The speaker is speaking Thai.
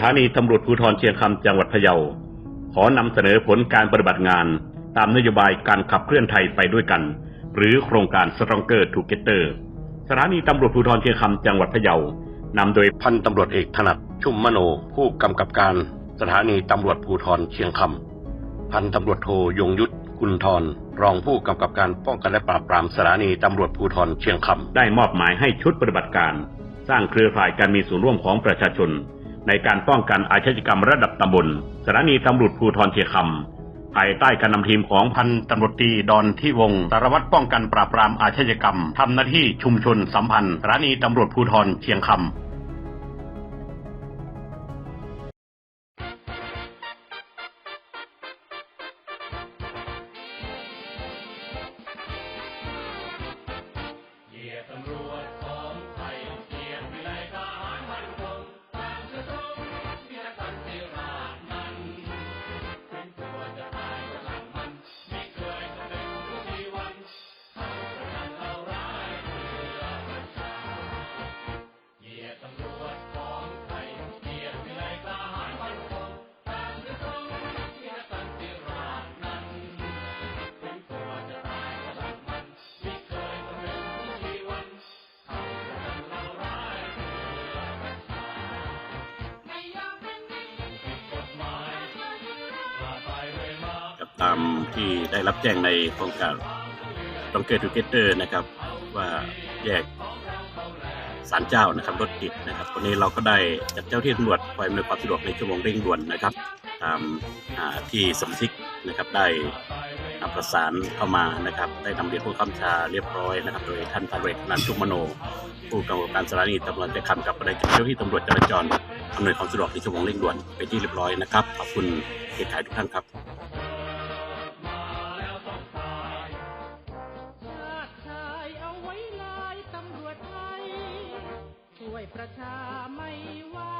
ถานีตำรวจภูธรเชียงคำจังหวัดพะเยา ขอนำเสนอผลการปฏิบัติงาน ตามนโยบายการขับเคลื่อนไทยไปด้วยกัน หรือโครงการ Stronger Together สถานีตำรวจภูธรเชียงคำจังหวัดพะเยานำโดยพันตำรวจเอกถนัดชุ่มมโน ผู้กำกับการสถานีตำรวจภูธรเชียงคำพันตำรวจโทยงยุทธกุลทรรองผู้กำกับการป้องกันและปราบปรามสถานีตำรวจภูธรเชียงคำได้มอบหมายให้ชุดปฏิบัติการ สร้างเครือข่ายการมีส่วนร่วมของประชาชน ในการป้องกันอาชญากรรมระดับตำบลสถานีตำรวจภูธรเชียงคำภายใต้การนำทีมของพันตำรวจตีดอนที่วงสารวัตรป้องกันปราบปรามอาชญากรรมทำหน้าที่ชุมชนสัมพันธ์สถานีตำรวจภูธรเชียงคำ ตามที่ได้รับแจ้งในโครงการต้องเกิดทูเกเตอร์นะครับ ว่าแยกสารเจ้านะครับรถติดนะครับวันนี้เราก็ได้จัดเจ้าที่ตำรวจคอยอำนวยความสะดวกในชั่วโมงเร่งด่วนนะครับ ตามที่สมาชิกนะครับได้นำประสานเข้ามานะครับ ได้นำเรียนผู้คำชาเรียบร้อยนะครับ โดยท่านพันเวทนันชุมมโน ผู้กำกับการสถานีตำรวจจะคำกับได้จัดเจ้าที่ตำรวจจราจรอำนวยความสะดวกในชั่วโมงเร่งด่วนเป็นที่เรียบร้อยนะครับขอบคุณเกียรติขายทุกท่านครับ ช่ประชาไม่ว่า